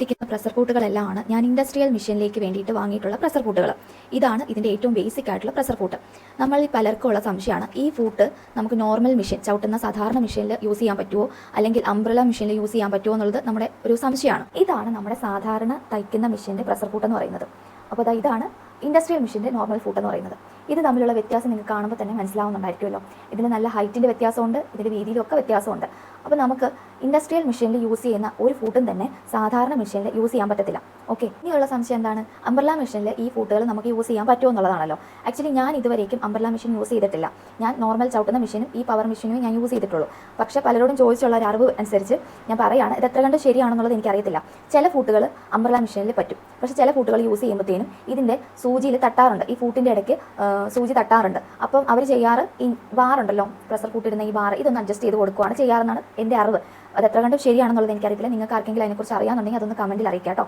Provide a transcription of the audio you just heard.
ഇരിക്കുന്ന പ്രഷർ കൂട്ടുകളെല്ലാമാണ് ഞാൻ ഇൻഡസ്ട്രിയൽ മെഷീനിലേക്ക് വേണ്ടിയിട്ട് വാങ്ങിയിട്ടുള്ള പ്രഷർ കൂട്ടുകൾ ഇതാണ് ഇതിന്റെ ഏറ്റവും ബേസിക് ആയിട്ടുള്ള പ്രഷർ കൂട്ട് നമ്മൾ പലർക്കും ഉള്ള സംശയമാണ് ഈ ഫൂട്ട് നമുക്ക് നോർമൽ മെഷീൻ ചവിട്ടുന്ന സാധാരണ മെഷീനിൽ യൂസ് ചെയ്യാൻ പറ്റുമോ അല്ലെങ്കിൽ അംബ്രല മെഷീനിൽ യൂസ് ചെയ്യാൻ പറ്റുമോ എന്നുള്ളത് നമ്മുടെ ഒരു സംശയമാണ്. ഇതാണ് നമ്മുടെ സാധാരണ തയ്ക്കുന്ന മെഷീന്റെ പ്രഷർ കൂട്ട് എന്ന് പറയുന്നത്. അപ്പോൾ ദാ ഇതാണ് ഇൻഡസ്ട്രിയൽ മെഷീന്റെ നോർമൽ ഫൂട്ട് എന്ന് പറയുന്നത്. ഇത് തമ്മിലുള്ള വ്യത്യാസം നിങ്ങൾക്ക് കാണുമ്പോൾ തന്നെ മനസ്സിലാവുന്നുണ്ടായിരിക്കുമല്ലോ. ഇതിന് നല്ല ഹൈറ്റിന്റെ വ്യത്യാസമുണ്ട് ഇതിന്റെ വീതിയിലൊക്കെ വ്യത്യാസമുണ്ട്. അപ്പോൾ നമുക്ക് ഇൻഡസ്ട്രിയൽ മെഷീനിൽ യൂസ് ചെയ്യുന്ന ഒരു ഫൂട്ടും തന്നെ സാധാരണ മെഷീനിൽ യൂസ് ചെയ്യാൻ പറ്റത്തില്ല. ഓക്കെ ഇനിയുള്ള സംശയം എന്താണ്? അംബർല മെഷീനിൽ ഈ ഫൂട്ടുകൾ നമുക്ക് യൂസ് ചെയ്യാൻ പറ്റുമോ എന്നുള്ളതാണല്ലോ. ആക്ച്വലി ഞാൻ ഇതുവരേക്കും അംബർല മെഷീൻ യൂസ് ചെയ്തിട്ടില്ല. ഞാൻ നോർമൽ ചവിട്ടുന്ന മെഷീനും ഈ പവർ മെഷീനും ഞാൻ യൂസ് ചെയ്തിട്ടുള്ളൂ. പക്ഷേ പലരോടും ചോദിച്ചുള്ള ഒരു അറിവ് അനുസരിച്ച് ഞാൻ പറയുകയാണ് ഇത് എത്ര കണ്ട് ശരിയാണെന്നുള്ളത് എനിക്കറിയത്തില്ല. ചില ഫൂട്ടുകൾ അംബർല മെഷീനിൽ പറ്റും. പക്ഷേ ചില ഫൂട്ടുകൾ യൂസ് ചെയ്യുമ്പോഴത്തേനും ഇതിന്റെ സൂചിയിൽ തട്ടാറുണ്ട്. ഈ ഫൂട്ടിന്റെ ഇടയ്ക്ക് സൂചി തട്ടാറുണ്ട്. അപ്പം അവർ ചെയ്യാറ് ഈ ബാറുണ്ടല്ലോ പ്രഷർ ഫൂട്ടിടുന്ന ഈ ബാർ ഇതൊന്ന് അഡ്ജസ്റ്റ് ചെയ്ത് കൊടുക്കുകയാണ് ചെയ്യാറെന്നാണ് എന്റെ അറിവ്. അത് എത്ര കണ്ടും ശരിയാണെന്നുള്ളത് എനിക്കറിയില്ല നിങ്ങൾക്ക് ആർക്കെങ്കിലും അതിനെക്കുറിച്ച് അറിയാമെന്നുണ്ടെങ്കിൽ അതൊന്ന് കമന്റിൽ അറിയിക്കാം കേട്ടോ.